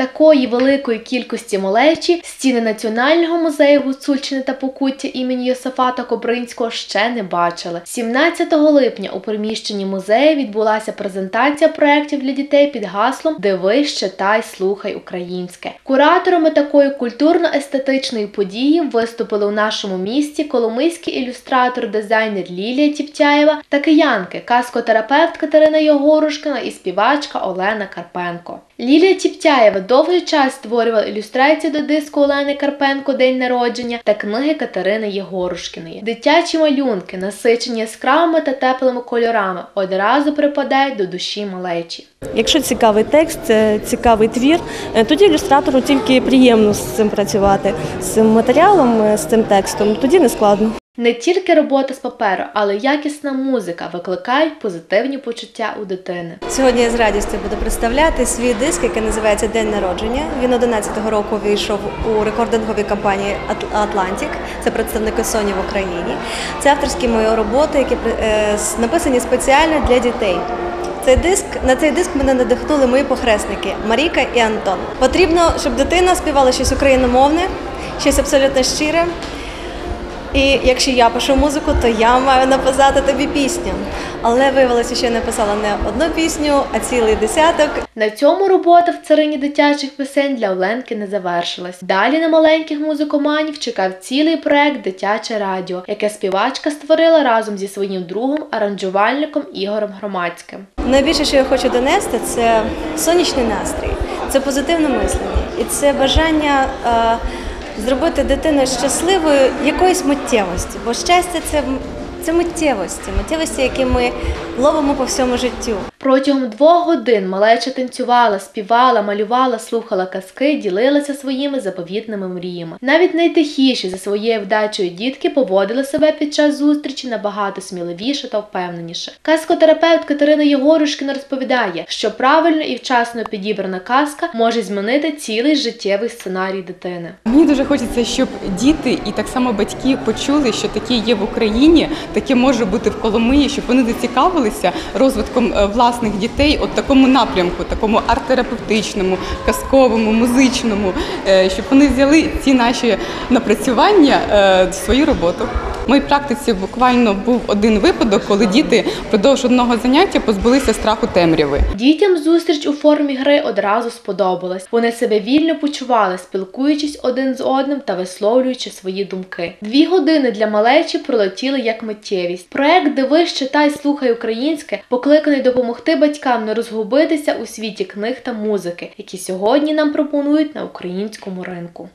Такої великої кількості малечі стіни Національного музею Гуцульщини та Покуття імені Йосафата Кобринського ще не бачили. 17 липня у приміщенні музею відбулася презентація проєктів для дітей під гаслом Дивись, читай, слухай українське. Кураторами такої культурно-естетичної події виступили у нашому місті коломийський ілюстратор-дизайнер Лілія Тіптяєва та киянки, каскотерапевт Катерина Єгорушкина і співачка Олена Карпенко. Лілія Тіптяєва довгий час створювала ілюстрації до диску Олени Карпенко День народження та книги Катерини Єгорушкіної. Дитячі малюнки, насичені яскравими та теплими кольорами, одразу припадають до душі малечі. Якщо цікавий текст, е, цікавий твір, е, тоді ілюстратору тільки приємно з цим працювати, з цим матеріалом, е, з цим текстом, тоді не складно. Не тільки робота з паперу, але якісна музика викликають позитивні почуття у дитини. Сьогодні я з радістю буду представляти свій диск, який називається День народження. Він 11-го року вийшов у рекординговій компанії Atlantic. Це представники Sony в Україні. Це авторські мої роботи, які е, написані спеціально для дітей. Цей диск на цей диск мене надихнули мої похресники Маріка і Антон. Потрібно, щоб дитина співала щось україномовне, щось абсолютно щире. І якщо я пишу музику, то я маю написати тобі пісню. Але виявилося, що я написала не одну пісню, а цілий десяток. На цьому робота в царині дитячих пісень для Оленки не завершилась. Далі на маленьких музикоманів чекав цілий проект Дитяче радіо, яке співачка створила разом зі своїм другом, аранжувальником Ігорем Громадським. Найбільше, що я хочу донести, це сонячний настрій, це позитивне мислення і це бажання е, зробити дитину щасливою якоїсь миттєвості. Бо щастя це, це миттєвості, миттєвості, які ми ловимо по всьому життю. Протягом двох годин малеча танцювала, співала, малювала, слухала казки, ділилася своїми заповітними мріями. Навіть найтихіші за своєю вдачею дітки поводили себе під час зустрічі набагато сміливіше та впевненіше. Казкотерапевт Катерина Єгорушкіна розповідає, що правильно і вчасно підібрана казка може змінити цілий життєвий сценарій дитини. Мені дуже хочеться, щоб діти і так само батьки почули, що таке є в Україні, таке може бути в Коломиї, щоб вони зацікавилися розвитком е, власних дітей от такому напрямку, такому арт-терапевтичному, казковому, музичному, е, щоб вони взяли ці наші напрацювання е, в свою роботу. В моїй практиці буквально був один випадок, коли діти впродовж одного заняття позбулися страху темряви. Дітям зустріч у формі гри одразу сподобалась. Вони себе вільно почували, спілкуючись один з одним та висловлюючи свої думки. Дві години для малечі пролетіли як миттєвість. Проект Дивись, читай, слухай українське покликаний допомогти батькам не розгубитися у світі книг та музики, які сьогодні нам пропонують на українському ринку.